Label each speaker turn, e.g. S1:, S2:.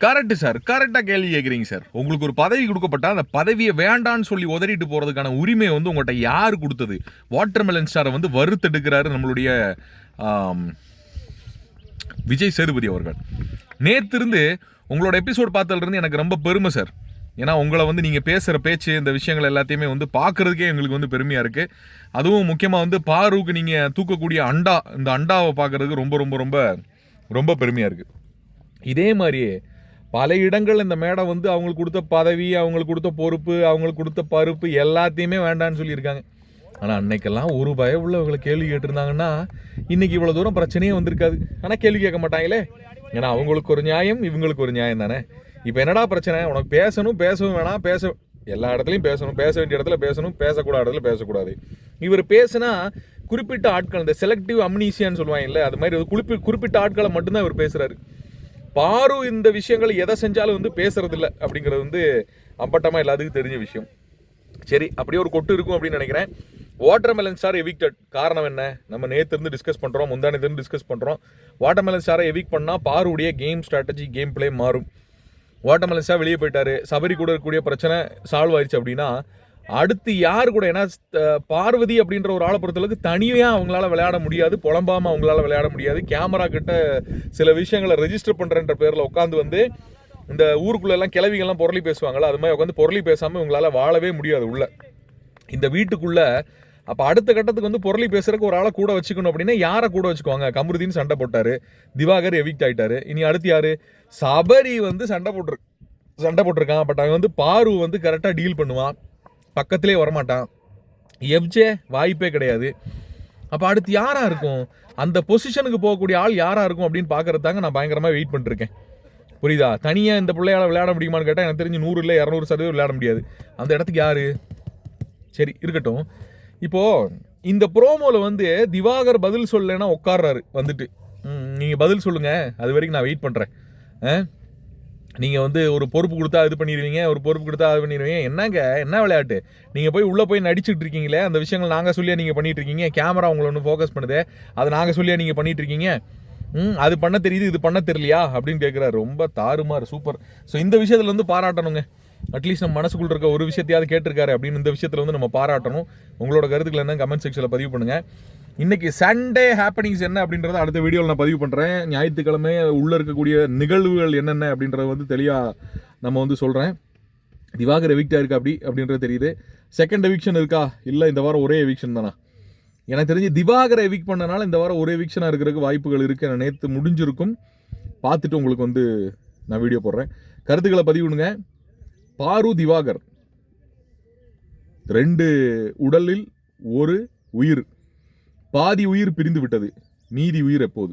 S1: Correct sir கரெக்டாக கேள்வி கேட்குறீங்க சார் உங்களுக்கு ஒரு பதவி கொடுக்கப்பட்டா அந்த பதவியை வேண்டான்னு சொல்லி உதறிட்டு போகிறதுக்கான உரிமை வந்து உங்கள்கிட்ட யார் கொடுத்தது? வாட்டர்மெலன் ஸ்டாரை வந்து வறுத்தெடுக்கிறாரு நம்மளுடைய விஜய் சேதுபதி அவர்கள். நேத்திருந்து உங்களோட எபிசோட் பார்த்ததுலேருந்து எனக்கு ரொம்ப பெருமை சார் ஏன்னா உங்களை வந்து நீங்கள் பேசுகிற பேச்சு இந்த விஷயங்கள் எல்லாத்தையுமே வந்து பார்க்குறதுக்கே எங்களுக்கு வந்து பெருமையாக இருக்குது அதுவும் முக்கியமாக வந்து பாருக்கு நீங்கள் தூக்கக்கூடிய அண்டா இந்த அண்டாவை பார்க்குறதுக்கு ரொம்ப ரொம்ப ரொம்ப ரொம்ப பெருமையாக இருக்குது இதே மாதிரியே பல இடங்கள் இந்த மேடம் வந்து அவங்களுக்கு கொடுத்த பதவி அவங்களுக்கு கொடுத்த பொறுப்பு அவங்களுக்கு கொடுத்த பருப்பு எல்லாத்தையுமே வேண்டான்னு சொல்லியிருக்காங்க. ஆனால் அன்னைக்கெல்லாம் ஒரு பய உள்ளவங்களை கேள்வி கேட்டிருந்தாங்கன்னா இன்னைக்கு இவ்வளோ தூரம் பிரச்சனையே வந்திருக்காது. ஆனால் கேள்வி கேட்க மாட்டாங்களே. ஏன்னா அவங்களுக்கு ஒரு நியாயம் இவங்களுக்கு ஒரு நியாயம் தானே. இப்போ என்னடா பிரச்சனை? உனக்கு பேசணும் பேசவும் வேணாம் பேச எல்லா இடத்துலையும் பேசணும் பேச வேண்டிய இடத்துல பேசணும் பேசக்கூடாத இடத்துல பேசக்கூடாது. இவர் பேசுனா குறிப்பிட்ட ஆட்கள் இந்த செலக்டிவ் அம்னீசியான்னு சொல்லுவாங்கல்ல அது மாதிரி குறிப்பி குறிப்பிட்ட ஆட்களை மட்டும்தான் இவர் பேசுகிறாரு பாரு இந்த விஷயங்கள் எதை செஞ்சாலும் வந்து பேசுறது இல்லை அப்படிங்கிறது வந்து அப்பட்டமாக எல்லாத்துக்கும் தெரிஞ்ச விஷயம். சரி அப்படியே ஒரு கொட்டு இருக்கும் அப்படின்னு நினைக்கிறேன். வாட்டர்மெலன் ஸ்டார் எவிக்டட் காரணம் என்ன? நம்ம நேற்று இருந்து டிஸ்கஸ் பண்றோம் முந்தானத்திலிருந்து டிஸ்கஸ் பண்றோம். வாட்டர்மெலன் ஸ்டாரை எவிக் பண்ணா பாருடைய கேம் ஸ்ட்ராட்டஜி கேம் பிளே மாறும். வாட்டர்மெலன் ஸ்டார் வெளியே போயிட்டாரு. சபரி கூட இருக்கக்கூடிய பிரச்சனை சால்வ் ஆயிடுச்சு அப்படின்னா அடுத்து யார் கூட? ஏன்னா பார்வதி அப்படின்ற ஒரு ஆளை பொறுத்தளவுக்கு தனியாக அவங்களால விளையாட முடியாது. புலம்பாமல் அவங்களால விளையாட முடியாது. கேமரா கிட்ட சில விஷயங்களை ரெஜிஸ்டர் பண்ணுறன்ற பேரில் உட்காந்து வந்து இந்த ஊருக்குள்ளே எல்லாம் கிளவிகள்லாம் பொருளி பேசுவாங்கல்ல அது மாதிரி உட்காந்து பொருளி பேசாமல் இவங்களால வாழவே முடியாது உள்ள. இந்த வீட்டுக்குள்ள அப்போ அடுத்த கட்டத்துக்கு வந்து பொருளி பேசுறதுக்கு ஒரு ஆளை கூட வச்சுக்கணும் அப்படின்னா யாரை கூட வச்சுக்குவாங்க? கமருதீன் சண்டை போட்டாரு. திவாகர் எவிக்ட் ஆயிட்டாரு. இனி அடுத்து யாரு? சபரி வந்து சண்டை போட்டிருக்கு சண்டை போட்டிருக்கான். பட் அவன் வந்து பாரு வந்து கரெக்டாக டீல் பண்ணுவான். பக்கத்திலே வரமாட்டான். எஃப்ஜே வாய்ப்பே கிடையாது. அப்போ அடுத்து யாராக இருக்கும்? அந்த பொசிஷனுக்கு போகக்கூடிய ஆள் யாராக இருக்கும் அப்படின்னு பார்க்குறதாங்க நான் பயங்கரமாக வெயிட் பண்ணிருக்கேன் புரியுதா? தனியாக இந்த பிள்ளையால விளையாட முடியுமான்னு கேட்டால் எனக்கு தெரிஞ்சு நூறு இல்லை இரநூறு சதவீதம் விளையாட முடியாது. அந்த இடத்துக்கு யார்? சரி இருக்கட்டும். இப்போது இந்த ப்ரோமோவில் வந்து திவாகர் பதில் சொல்லலைன்னா உட்கார்றாரு வந்துட்டு. நீங்கள் பதில் சொல்லுங்கள் அது வரைக்கும் நான் வெயிட் பண்றேன். நீங்கள் வந்து ஒரு பொறுப்பு கொடுத்தா இது பண்ணிடுவீங்க ஒரு பொறுப்பு கொடுத்தா அது பண்ணிடுவீங்க என்னங்க? என்ன விளையாட்டு? நீங்கள் போய் உள்ளே போய் நடிச்சுட்டு இருக்கீங்களே அந்த விஷயங்கள் நாங்கள் சொல்லியா நீங்கள் பண்ணிகிட்டு இருக்கீங்க. கேமரா உங்களை ஒன்று ஃபோக்கஸ் பண்ணுது. அதை நாங்கள் சொல்லியா நீங்கள் பண்ணிகிட்டு இருக்கீங்க. ம் அது பண்ண தெரியுது இது பண்ண தெரியலையா? அப்படின்னு கேட்குறாரு ரொம்ப தாறுமாறு சூப்பர் ஸோ இந்த விஷயத்துல வந்து பாராட்டணுங்க. அட்லீஸ்ட் நம்ம மனசுக்குள்ள இருக்க ஒரு விஷயத்தையாவது கேட்டிருக்காரு அப்படின்னு இந்த விஷயத்தில் வந்து நம்ம பாராட்டணும். உங்களோட கருத்துக்கள் என்ன கமெண்ட் செக்ஷனில் பதிவு பண்ணுங்கள் இன்னைக்கு சண்டே ஹேப்பனிங்ஸ் என்ன அப்படின்றத அடுத்த வீடியோவில் நான் பதிவு பண்ணுறேன் ஞாயிற்றுக்கிழமை உள்ளே இருக்கக்கூடிய நிகழ்வுகள் என்னென்ன அப்படின்றத வந்து தெளிவாக நம்ம வந்து சொல்கிறேன் திவாகர் எவிக்டா இருக்கா அப்படி? அப்படின்றது தெரியுது. செகண்ட் எவிக்ஷன் இருக்கா? இல்லை இந்த வாரம் ஒரே எவிக்ஷன் தானா? எனக்கு தெரிஞ்சு திவாகரை எவிக் பண்ணனால இந்த வாரம் ஒரே எவிக்ஷனாக இருக்கிறதுக்கு வாய்ப்புகள் இருக்குது நேற்று முடிஞ்சிருக்கும். பார்த்துட்டு உங்களுக்கு வந்து நான் வீடியோ போடுறேன். கருத்துக்களை பதிவிடுங்க பாரு திவாகர். ரெண்டு உடலில் ஒரு உயிர். பாதி உயிர் பிரிந்து விட்டது மீதி உயிர் எப்போது?